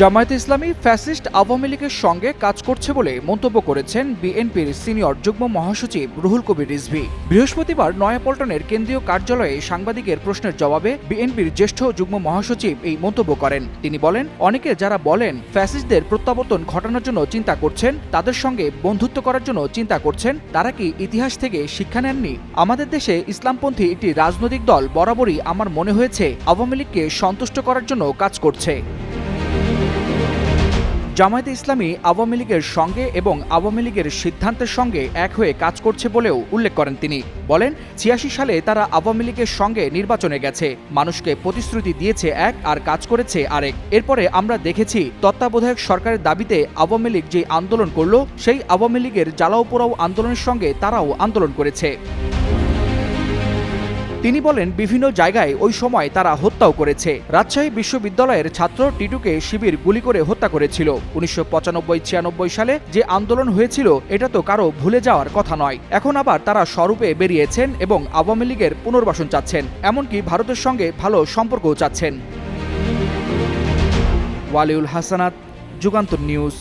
জামায়াতে ইসলামী fascist Awami লীগের সঙ্গে কাজ করছে বলে মন্তব্য করেছেন বিএনপির সিনিয়র যুগ্ম মহাসচিব রুহুল কবির রিজভি। বৃহস্পতিবার নয়াপল্টনের কেন্দ্রীয় কার্যালয়ে সাংবাদিকের প্রশ্নের জবাবে বিএনপির জ্যেষ্ঠ যুগ্ম মহাসচিব এই মন্তব্য করেন। তিনি বলেন, অনেকে যারা বলেন ফ্যাসিস্টদের প্রত্যাবর্তন ঘটানোর জন্য চিন্তা করছেন, তাদের সঙ্গে বন্ধুত্ব করার জন্য চিন্তা করছেন, তারা কি ইতিহাস থেকে শিক্ষা নেননি? আমাদের দেশে ইসলামপন্থী একটি রাজনৈতিক দল বরাবরই আমার মনে হয়েছে আওয়ামী লীগকে সন্তুষ্ট করার জন্য কাজ করছে। জামায়াতে ইসলামী আওয়ামী লীগের সঙ্গে এবং আওয়ামী লীগের সিদ্ধান্তের সঙ্গে এক হয়ে কাজ করছে বলেও উল্লেখ করেন তিনি। বলেন, ছিয়াশি সালে তারা আওয়ামী লীগের সঙ্গে নির্বাচনে গেছে। মানুষকে প্রতিশ্রুতি দিয়েছে এক আর কাজ করেছে আরেক। এরপরে আমরা দেখেছি, তত্ত্বাবধায়ক সরকারের দাবিতে আওয়ামী লীগ যে আন্দোলন করল, সেই আওয়ামী লীগের জ্বালাও পোড়াও আন্দোলনের সঙ্গে তারাও আন্দোলন করেছে। তিনি বলেন, বিভিন্ন জায়গায় ওই সময় তারা হত্যাও করেছে। রাজশাহী বিশ্ববিদ্যালয়ের ছাত্র টিটুকে শিবির গুলি করে হত্যা করেছিল। উনিশশো পঁচানব্বই ছিয়ানব্বই সালে যে আন্দোলন হয়েছিল, এটা তো কারও ভুলে যাওয়ার কথা নয়। এখন আবার তারা স্বরূপে বেরিয়েছেন এবং আওয়ামী লীগের পুনর্বাসন চাচ্ছেন, এমনকি ভারতের সঙ্গে ভালো সম্পর্কও চাচ্ছেন। ওয়ালিউল হাসানাত, যুগান্তর নিউজ।